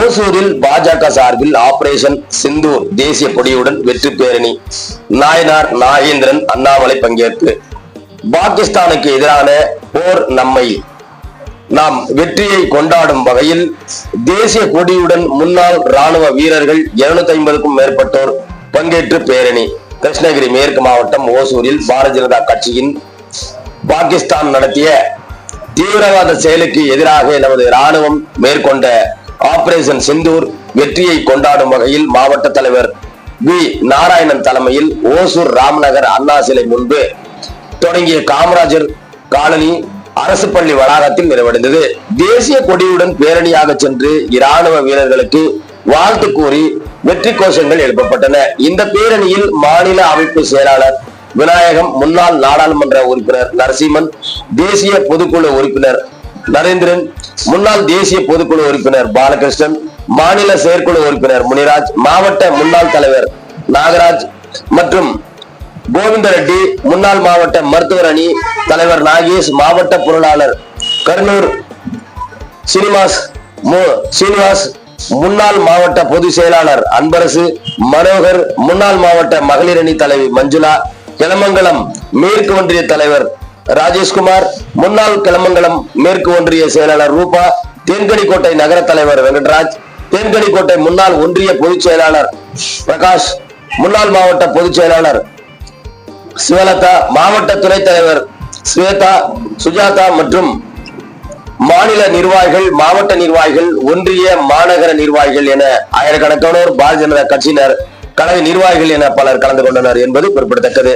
ஓசூரில் பாஜக சார்பில் ஆபரேஷன் சிந்தூர் தேசிய கொடியுடன் வெற்றி பேரணி. நாயனார் நாகேந்திரன் அண்ணாமலை பங்கேற்பு. பாகிஸ்தானுக்கு எதிரான போர் நம்மை. நாம் வெற்றியை கொண்டாடும் வகையில் தேசிய கொடியுடன் முன்னாள் ராணுவ வீரர்கள் 250 ஐம்பதுக்கும் மேற்பட்டோர் பங்கேற்று பேரணி. கிருஷ்ணகிரி மேற்கு மாவட்டம் ஓசூரில் பாரதிய ஜனதா கட்சியின் பாகிஸ்தான் நடத்திய தீவிரவாத செயலுக்கு எதிராக நமது ராணுவம் மேற்கொண்ட ஆபரேஷன் சிந்தூர் வெற்றியை கொண்டாடும் வகையில் மாவட்ட தலைவர் வி. நாராயணன் தலைமையில் ஓசூர் ராம்நகர் அண்ணா சிலை முன்பு தொடங்கிய காமராஜர் காலனி அரசு பள்ளி வளாகத்தில் நிறைவடைந்தது. தேசிய கொடியுடன் பேரணியாக சென்று இராணுவ வீரர்களுக்கு வாழ்த்து கூறி வெற்றி கோஷங்கள் எழுப்பப்பட்டன. இந்த பேரணியில் மாநில அமைப்பு செயலாளர் விநாயகம் முன்னாள் நாடாளுமன்ற உறுப்பினர் நரசிம்மன் தேசிய பொதுக்குழு உறுப்பினர் நரேந்திரன் முன்னாள் தேசிய பொதுக்குழு உறுப்பினர் பாலகிருஷ்ணன் மாநில செயற்குழு உறுப்பினர் முனிராஜ் மாவட்ட முன்னாள் தலைவர் நாகராஜ் மற்றும் கோவிந்த ரெட்டி முன்னாள் மாவட்ட மருத்துவர் அணி தலைவர் நாகேஷ் மாவட்ட பொருளாளர் கர்னூர் சீனிவாஸ் சீனிவாஸ் முன்னாள் மாவட்ட பொதுச் செயலாளர் அன்பரசு மனோகர் முன்னாள் மாவட்ட மகளிர் அணி தலைவி மஞ்சுளா கிளமங்கலம் மேற்கு ஒன்றிய தலைவர் ராஜேஷ்குமார் முன்னாள் கிளமங்கலம் மேற்கு ஒன்றிய செயலாளர் ரூபா தேன்கனிக்கோட்டை நகர தலைவர் வெங்கட்ராஜ் தேன்கனிக்கோட்டை முன்னாள் ஒன்றிய பொதுச் செயலாளர் பிரகாஷ் முன்னாள் மாவட்ட பொதுச் செயலாளர் சிவலதா மாவட்ட துணைத் தலைவர் ஸ்வேதா சுஜாதா மற்றும் மாநில நிர்வாகிகள் மாவட்ட நிர்வாகிகள் ஒன்றிய மாநகர நிர்வாகிகள் என ஆயிரக்கணக்கானோர் பாரதிய ஜனதா கட்சியினர் கழக நிர்வாகிகள் என பலர் கலந்து கொண்டனர் என்பது குறிப்பிடத்தக்கது.